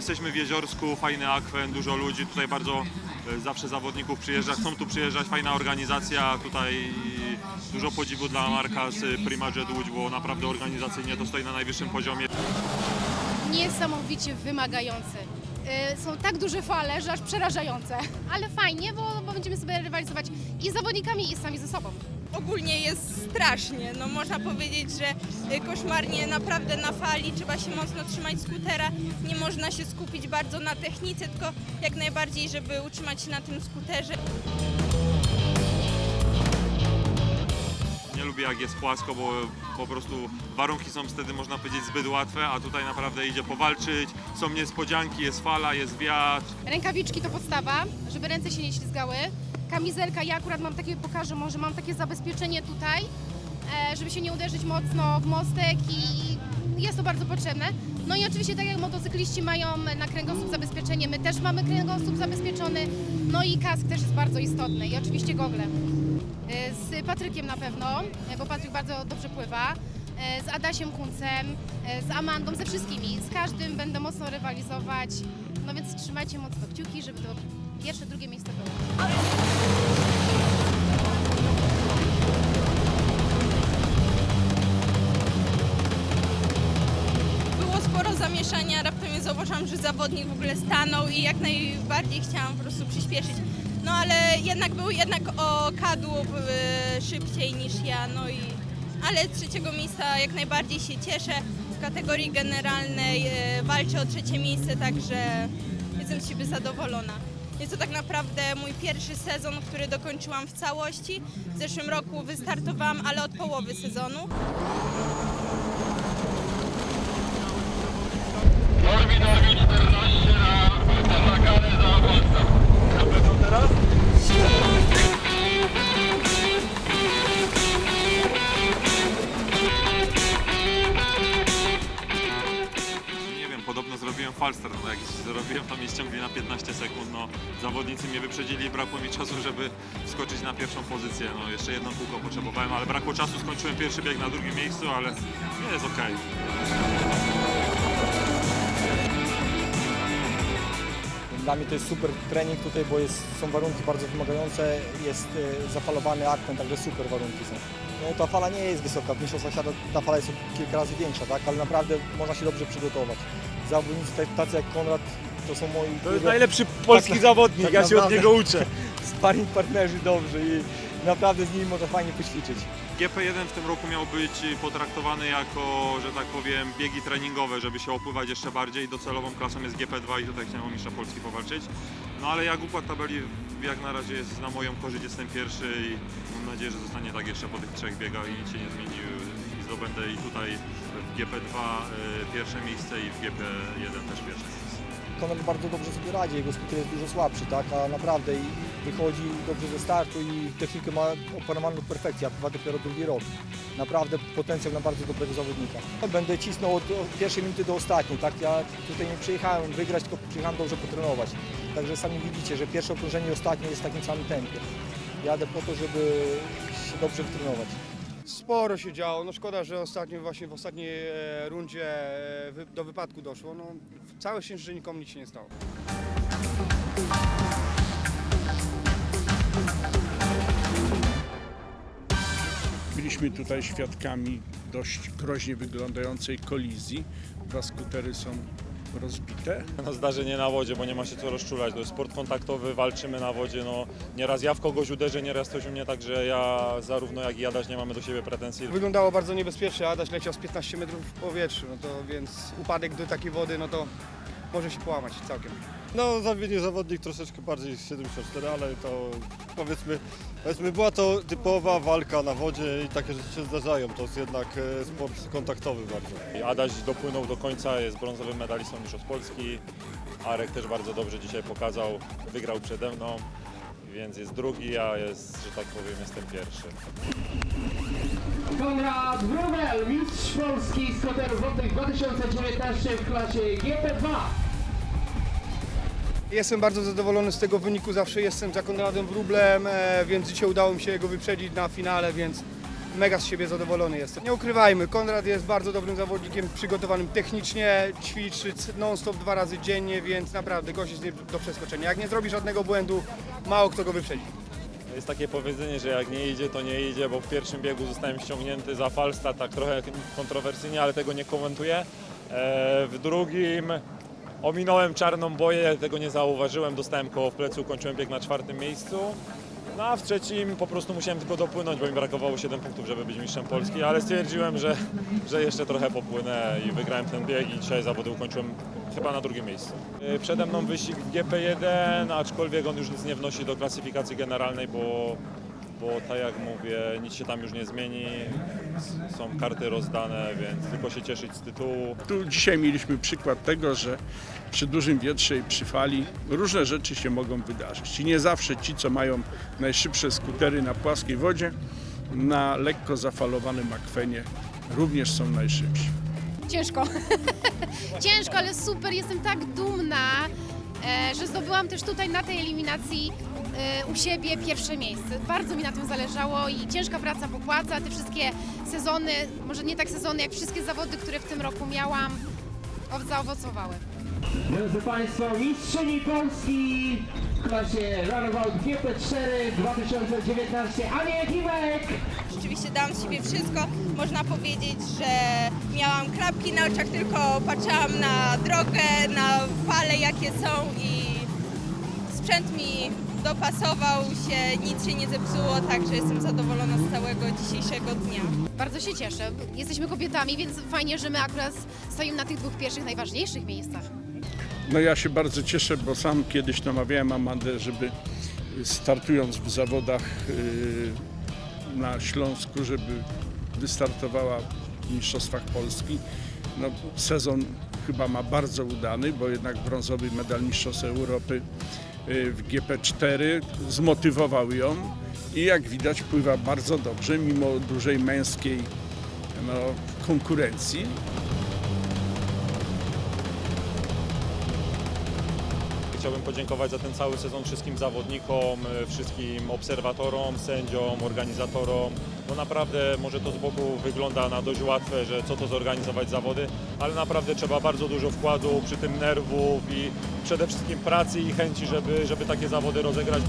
jesteśmy w Jeziorsku, fajny akwen, dużo ludzi, tutaj bardzo e, zawsze zawodników przyjeżdża, chcą tu przyjeżdżać, fajna organizacja, tutaj dużo podziwu dla Marka z Prima Jet Łódź, bo naprawdę organizacyjnie to stoi na najwyższym poziomie. niesamowicie wymagający. Y, Są tak duże fale, że aż przerażające. Ale fajnie, bo, bo będziemy sobie rywalizować i z zawodnikami, i sami ze sobą. Ogólnie jest strasznie. No, można powiedzieć, że y, koszmarnie naprawdę na fali trzeba się mocno trzymać skutera. Nie można się skupić bardzo na technice, tylko jak najbardziej, żeby utrzymać się na tym skuterze. Nie lubię jak jest płasko, bo po prostu warunki są wtedy można powiedzieć zbyt łatwe, a tutaj naprawdę idzie powalczyć, są niespodzianki, jest fala, jest wiatr. Rękawiczki to podstawa, żeby ręce się nie ślizgały. Kamizelka, ja akurat mam takie, pokażę może, mam takie zabezpieczenie tutaj, e, żeby się nie uderzyć mocno w mostek i jest to bardzo potrzebne. No i oczywiście tak jak motocykliści mają na kręgosłup zabezpieczenie, my też mamy kręgosłup zabezpieczony, no i kask też jest bardzo istotny i oczywiście gogle. E, Z Patrykiem na pewno, e, bo Patryk bardzo dobrze pływa, z Adasiem Kuncem, z Amandą, ze wszystkimi. Z każdym będę mocno rywalizować, no więc trzymajcie mocno kciuki, żeby to pierwsze, drugie miejsce. Było sporo zamieszania, raptem zauważyłam, że zawodnik w ogóle stanął i jak najbardziej chciałam po prostu przyspieszyć. No ale jednak był jednak o kadłub y, szybciej niż ja, no i ale trzeciego miejsca jak najbardziej się cieszę. W kategorii generalnej y, walczę o trzecie miejsce, także jestem z siebie zadowolona. Jest to tak naprawdę mój pierwszy sezon, który dokończyłam w całości. W zeszłym roku wystartowałam, ale od połowy sezonu. Falstart, no jak zrobiłem to mnie ściągli na 15 sekund, no zawodnicy mnie wyprzedzili i brakło mi czasu, żeby wskoczyć na pierwszą pozycję, no jeszcze jedno kółko potrzebowałem, ale brakło czasu, skończyłem pierwszy bieg na drugim miejscu, ale jest okej. Dla mnie to jest super trening tutaj, bo jest, są warunki bardzo wymagające, jest e, zafalowany akwen, także super warunki są. No, ta fala nie jest wysoka, w Mistrzostwach ta fala jest kilka razy większa, tak? ale naprawdę można się dobrze przygotować. Zawodnicy tak- tacy jak Konrad to są moi... To jest najlepszy polski Tak, zawodnik, tak ja się od naprawdę. niego uczę. Sparring partnerzy dobrzy i naprawdę z nimi można fajnie poćwiczyć. GP1 w tym roku miał być potraktowany jako, że tak powiem, biegi treningowe, żeby się opływać jeszcze bardziej. Docelową klasą jest GP2 i tutaj chciałem o mistrza Polski powalczyć. No ale jak układ tabeli jak na razie jest na moją korzyść, jestem pierwszy i mam nadzieję, że zostanie tak jeszcze po tych trzech biegach i nic się nie zmieni i zdobędę i tutaj GP2 y, pierwsze miejsce i w GP1 też pierwsze miejsce. Konrad bardzo dobrze sobie radzi, jego skuter jest dużo słabszy, tak? a naprawdę i wychodzi dobrze ze startu i technikę ma opanowaną do perfekcji, a trwa dopiero drugi rok. Naprawdę potencjał na bardzo dobrego zawodnika. Będę cisnął od pierwszej minuty do ostatniej, tak? Ja tutaj nie przyjechałem wygrać, tylko przyjechałem dobrze potrenować. Także sami widzicie, że pierwsze okrążenie i ostatnie jest w takim samym tempie. Jadę po to, żeby się dobrze wytrenować. Sporo się działo. No szkoda, że ostatnio właśnie w ostatniej e, rundzie e, do wypadku doszło. No, całe szczęście, że nikomu nic się nie stało. Byliśmy tutaj świadkami dość groźnie wyglądającej kolizji. Dwa skutery są rozbite. No zdarzenie na wodzie, bo nie ma się co rozczulać. To jest sport kontaktowy, walczymy na wodzie. No, nieraz ja w kogoś uderzę, nieraz ktoś u mnie, także ja zarówno jak i Adaś nie mamy do siebie pretensji. Wyglądało bardzo niebezpiecznie. Adaś leciał z 15 metrów w powietrzu, no to więc upadek do takiej wody, no to może się połamać całkiem. No, zawiednie zawodnik troszeczkę bardziej z 74, ale to powiedzmy, powiedzmy, była to typowa walka na wodzie i takie rzeczy się zdarzają. To jest jednak e, sport kontaktowy bardzo. Adaś dopłynął do końca, jest brązowym medalistą mistrzostw Polski. Arek też bardzo dobrze dzisiaj pokazał, wygrał przede mną, więc jest drugi, a jest, że tak powiem, jestem pierwszy. Konrad Wrubel, mistrz Polski skoterów wodnych 2019 w klasie GP2. Jestem bardzo zadowolony z tego wyniku. Zawsze jestem za Konradem Wróblem, e, więc dzisiaj udało mi się go wyprzedzić na finale, więc mega z siebie zadowolony jestem. Nie ukrywajmy, Konrad jest bardzo dobrym zawodnikiem, przygotowanym technicznie, ćwiczy non-stop dwa razy dziennie, więc naprawdę gość jest nie do przeskoczenia. Jak nie zrobi żadnego błędu, mało kto go wyprzedzi. Jest takie powiedzenie, że jak nie idzie, to nie idzie, bo w pierwszym biegu zostałem ściągnięty za falsta, tak trochę kontrowersyjnie, ale tego nie komentuję. E, W drugim ominąłem czarną boję, tego nie zauważyłem, dostałem koło w plecu, kończyłem bieg na czwartym miejscu. No a w trzecim po prostu musiałem tylko dopłynąć, bo mi brakowało 7 punktów, żeby być mistrzem Polski, ale stwierdziłem, że, że jeszcze trochę popłynę i wygrałem ten bieg i dzisiaj zawody ukończyłem chyba na drugim miejscu. Yy, Przede mną wyścig w GP1, aczkolwiek on już nic nie wnosi do klasyfikacji generalnej, bo, bo tak jak mówię, nic się tam już nie zmieni, S- są karty rozdane, więc tylko się cieszyć z tytułu. Tu dzisiaj mieliśmy przykład tego, że przy dużym wietrze i przy fali różne rzeczy się mogą wydarzyć. I nie zawsze ci, co mają najszybsze skutery na płaskiej wodzie, na lekko zafalowanym akwenie również są najszybsi. Ciężko. Ciężko, ale super. Jestem tak dumna, że zdobyłam też tutaj na tej eliminacji e, u siebie pierwsze miejsce. Bardzo mi na tym zależało i ciężka praca popłaca. Te wszystkie sezony, może nie tak sezony, jak wszystkie zawody, które w tym roku miałam, o- zaowocowały. Drodzy Państwo, mistrzyni Polski w klasie Runabout GP4 2019 Ania Jakimek! Rzeczywiście dałam z siebie wszystko. Można powiedzieć, że miałam krapki na oczach, tylko patrzyłam na drogę, na fale jakie są i sprzęt mi dopasował się, nic się nie zepsuło, także jestem zadowolona z całego dzisiejszego dnia. Bardzo się cieszę. Jesteśmy kobietami, więc fajnie, że my akurat stoimy na tych dwóch pierwszych, najważniejszych miejscach. No ja się bardzo cieszę, bo sam kiedyś namawiałem Amandę, żeby startując w zawodach yy, na Śląsku, żeby wystartowała w Mistrzostwach Polski. No, sezon chyba ma bardzo udany, bo jednak brązowy medal Mistrzostw Europy w GP4 zmotywował ją i jak widać pływa bardzo dobrze, mimo dużej męskiej no, konkurencji. Chciałbym podziękować za ten cały sezon wszystkim zawodnikom, y, wszystkim obserwatorom, sędziom, organizatorom. Bo naprawdę może to z boku wygląda na dość łatwe, że co to zorganizować zawody, ale naprawdę trzeba bardzo dużo wkładu, przy tym nerwów i przede wszystkim pracy i chęci, żeby, żeby takie zawody rozegrać.